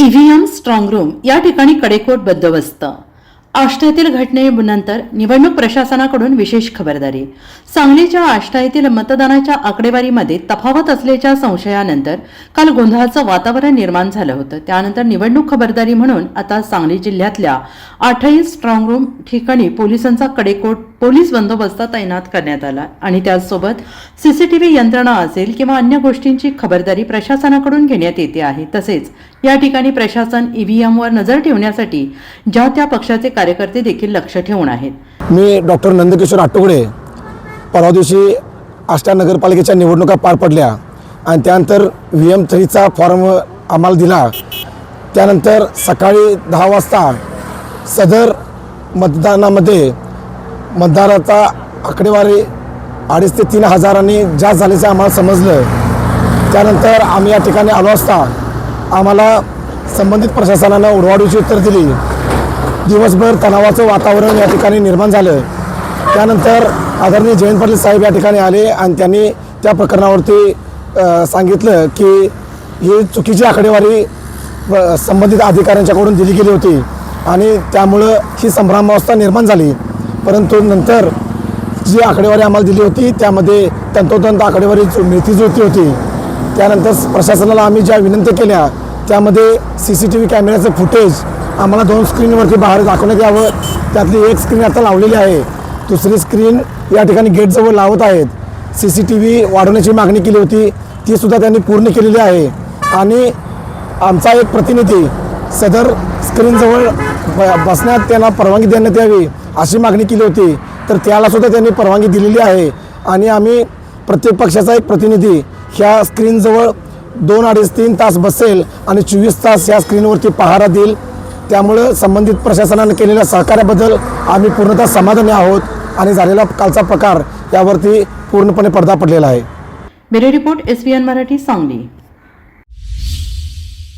EVM strong room या ठिकाणी कडेकोट बंदोबस्त. आष्टा घटनेनंतर निवडणूक प्रशासनाकडून विशेष खबरदारी. सांगलीच्या आष्टा येथील मतदानाच्या आकडेवारीमध्ये तफावत असल्याच्या संशयानंतर काल गोंधळाचं वातावरण निर्माण झालं होतं. त्यानंतर निवडणूक खबरदारी म्हणून आता सांगली जिल्ह्यातल्या आठही स्ट्रॉंग रूम ठिकाणी पोलिसांचा कडेकोट पोलीस बंदोबस्त तैनात करण्यात आला आणि त्याचसोबत सीसीटीव्ही यंत्रणा असेल किंवा अन्य गोष्टींची खबरदारी प्रशासनाकडून घेण्यात येते आहे. तसेच या ठिकाणी प्रशासन ईव्हीएमवर नजर ठेवण्यासाठी ज्या त्या पक्षाचे कार्यकर्ते देखील लक्ष ठेवून आहेत. मी डॉक्टर नंदकिशोर आटोगडे परवा दिवशी आष्टा नगरपालिकेच्या निवडणुका पार पडल्या आणि त्यानंतर व्ही एम थ्रीचा फॉर्म आम्हाला दिला. त्यानंतर सकाळी दहा वाजता सदर मतदानामध्ये मतदाराचा आकडेवारी अडीच ते तीन हजारांनी जास्त झाल्याचं आम्हाला समजलं. त्यानंतर आम्ही या ठिकाणी आलो असता आम्हाला संबंधित प्रशासनानं उडवाडूची उत्तर दिली. दिवसभर तणावाचं वातावरण या ठिकाणी निर्माण झालं. त्यानंतर आदरणीय जयंत पाटील साहेब या ठिकाणी आले आणि त्यांनी त्या प्रकरणावरती सांगितलं की ही चुकीची आकडेवारी संबंधित अधिकाऱ्यांच्याकडून दिली गेली होती आणि त्यामुळं ही संभ्रमावस्था निर्माण झाली. परंतु नंतर जी आकडेवारी आम्हाला दिली होती त्यामध्ये तंतोतंत आकडेवारी मिळती जुळती होती. त्यानंतर प्रशासनाला आम्ही ज्या विनंती केल्या त्यामध्ये सी सी टी व्ही कॅमेऱ्याचं फुटेज आम्हाला दोन स्क्रीनवरती बाहेर दाखवण्यात यावं. त्यातली एक स्क्रीन आता लावलेली आहे. दुसरी स्क्रीन या ठिकाणी गेटजवळ लावत आहेत. सी सी टी व्ही वाढवण्याची मागणी केली होती. ती सुद्धा त्यांनी पूर्ण केलेली आहे. आणि आमचा एक प्रतिनिधी सदर स्क्रीनजवळ ब- बसण्यात त्यांना परवानगी देण्यात यावी. अशी मागणी केली होती. तर त्याला सुद्धा त्यांनी परवानगी दिलेली आहे. आणि आम्ही प्रत्येक पक्षाचा एक प्रतिनिधी ह्या स्क्रीनजवळ दोन अडीच तीन तास बसेल आणि चोवीस तास या स्क्रीनवरती पहारा देईल. त्यामुळं संबंधित प्रशासनानं केलेल्या सहकार्याबद्दल आम्ही पूर्णतः समाधानी आहोत आणि झालेला कालचा प्रकार यावरती पूर्णपणे पडदा पडलेला आहे. Bureau report S Marathi Sangli.